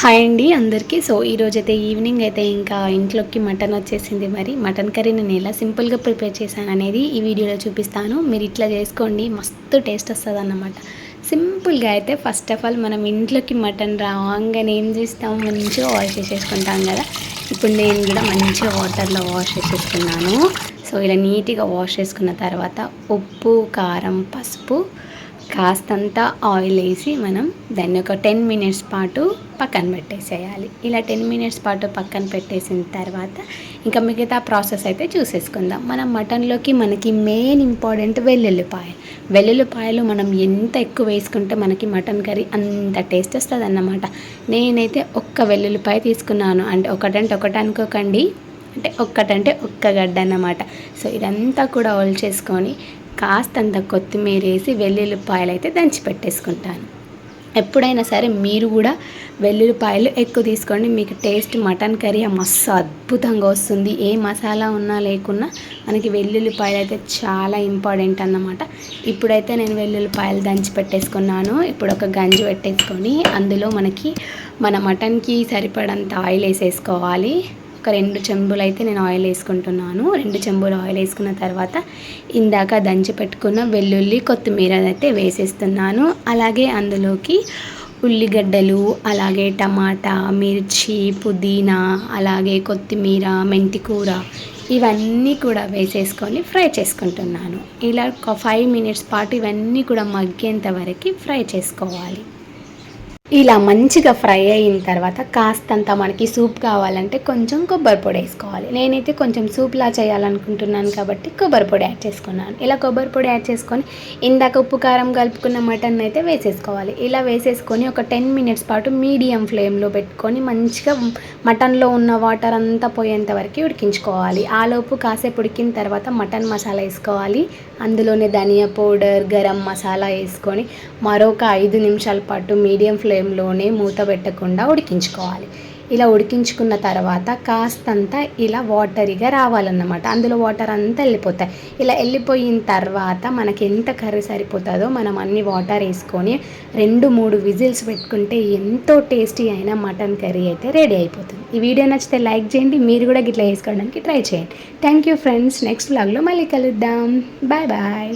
Hi అండి అందరికీ. So ఈరోజు అయితే ఈవినింగ్ అయితే ఇంకా ఇంట్లోకి మటన్ వచ్చేసింది మరి. మటన్ కర్రీ నేను ఎలా సింపుల్గా ప్రిపేర్ చేశాను అనేది ఈ వీడియోలో చూపిస్తాను. మీరు ఇట్లా చేసుకోండి మస్తు టేస్ట్ వస్తుంది అన్నమాట సింపుల్గా అయితే ఫస్ట్ ఆఫ్ ఆల్ మనం ఇంట్లోకి మటన్ రాగానే ఏం చేస్తాం? మంచిగా వాష్ చేసేసుకుంటాం కదా. ఇప్పుడు నేను కూడా మంచిగా వాటర్లో వాష్ చేసేసుకున్నాను. సో ఇలా నీట్గా వాష్ చేసుకున్న తర్వాత ఉప్పు కారం పసుపు కాస్తంత ఆయిల్ వేసి మనం దాన్ని ఒక టెన్ మినిట్స్ పాటు పక్కన పెట్టేసేయాలి. ఇలా టెన్ మినిట్స్ పాటు పక్కన పెట్టేసిన తర్వాత ఇంకా మిగతా ప్రాసెస్ అయితే చూసేసుకుందాం. మనం మటన్లోకి మనకి మెయిన్ ఇంపార్టెంట్ వెల్లుల్లిపాయలు. వెల్లుల్లిపాయలు మనం ఎంత ఎక్కువ వేసుకుంటే మనకి మటన్ కర్రీ అంత టేస్ట్ వస్తుంది అన్నమాట నేనైతే ఒక్క వెల్లుల్లిపాయ తీసుకున్నాను. అంటే ఒకటంటే ఒకటి అనుకోకండి. అంటే ఒక్కటంటే ఒక్క గడ్డ అన్నమాట సో ఇదంతా కూడా ఆయిల్ చేసుకొని కాస్తంత కొత్తిమీర వేసి వెల్లుల్లిపాయలు అయితే దంచి పెట్టేసుకుంటాను ఎప్పుడైనా సరే మీరు కూడా వెల్లుల్లిపాయలు ఎక్కువ తీసుకోండి. మీకు టేస్ట్ మటన్ కర్రీ మస్తు అద్భుతంగా వస్తుంది. ఏ మసాలా ఉన్నా లేకున్నా మనకి వెల్లుల్లిపాయలు అయితే చాలా ఇంపార్టెంట్ అన్నమాట. ఇప్పుడైతే నేను వెల్లుల్లిపాయలు దంచి పెట్టేసుకున్నాను ఇప్పుడు ఒక గంజి పెట్టేసుకొని అందులో మనకి మన మటన్కి సరిపడంత ఆయిల్ వేసేసుకోవాలి ఒక రెండు చెంబులు అయితే నేను ఆయిల్ వేసుకుంటున్నాను. రెండు చెంబులు ఆయిల్ వేసుకున్న తర్వాత ఇందాక దంచి పెట్టుకున్న వెల్లుల్లి కొత్తిమీర అయితే వేసేస్తున్నాను. అలాగే అందులోకి ఉల్లిగడ్డలు అలాగే టమాటా మిర్చి పుదీనా అలాగే కొత్తిమీర మెంతికూర ఇవన్నీ కూడా వేసేసుకొని ఫ్రై చేసుకుంటున్నాను. ఇలా ఒక ఫైవ్ మినిట్స్ పాటు ఇవన్నీ కూడా మగ్గేంత వరకు ఫ్రై చేసుకోవాలి. ఇలా మంచిగా ఫ్రై అయిన తర్వాత కాస్తంత మనకి సూప్ కావాలంటే కొంచెం కొబ్బరి పొడి వేసుకోవాలి. నేనైతే కొంచెం సూప్లా చేయాలనుకుంటున్నాను కాబట్టి కొబ్బరి పొడి యాడ్ చేసుకున్నాను. ఇలా కొబ్బరి పొడి యాడ్ చేసుకొని ఇందాక ఉప్పు కారం కలుపుకున్న మటన్ అయితే వేసేసుకోవాలి. ఇలా వేసేసుకొని ఒక టెన్ మినిట్స్ పాటు మీడియం ఫ్లేమ్లో పెట్టుకొని మంచిగా మటన్లో ఉన్న వాటర్ అంతా పోయేంత వరకు ఉడికించుకోవాలి. ఆలోపు కాసేపు ఉడికిన తర్వాత మటన్ మసాలా వేసుకోవాలి. అందులోనే ధనియా పౌడర్ గరం మసాలా వేసుకొని మరొక ఐదు నిమిషాల పాటు మీడియం ఫ్లేమ్లోనే మూత పెట్టకుండా ఉడికించుకోవాలి. ఇలా ఉడికించుకున్న తర్వాత కాస్తంత ఇలా వాటరీగా రావాలన్నమాట. అందులో వాటర్ అంతా వెళ్ళిపోతాయి. ఇలా వెళ్ళిపోయిన తర్వాత మనకి ఎంత కర్రీ సరిపోతుందో మనం అన్ని వాటర్ వేసుకొని రెండు మూడు విజిల్స్ పెట్టుకుంటే ఎంతో టేస్టీ అయిన మటన్ కర్రీ అయితే రెడీ అయిపోతుంది. ఈ వీడియో నచ్చితే లైక్ చేయండి. మీరు కూడా గిట్లా వేసుకోవడానికి ట్రై చేయండి. Thank you friends. నెక్స్ట్ బ్లాగ్లో మళ్ళీ కలుద్దాం. Bye bye.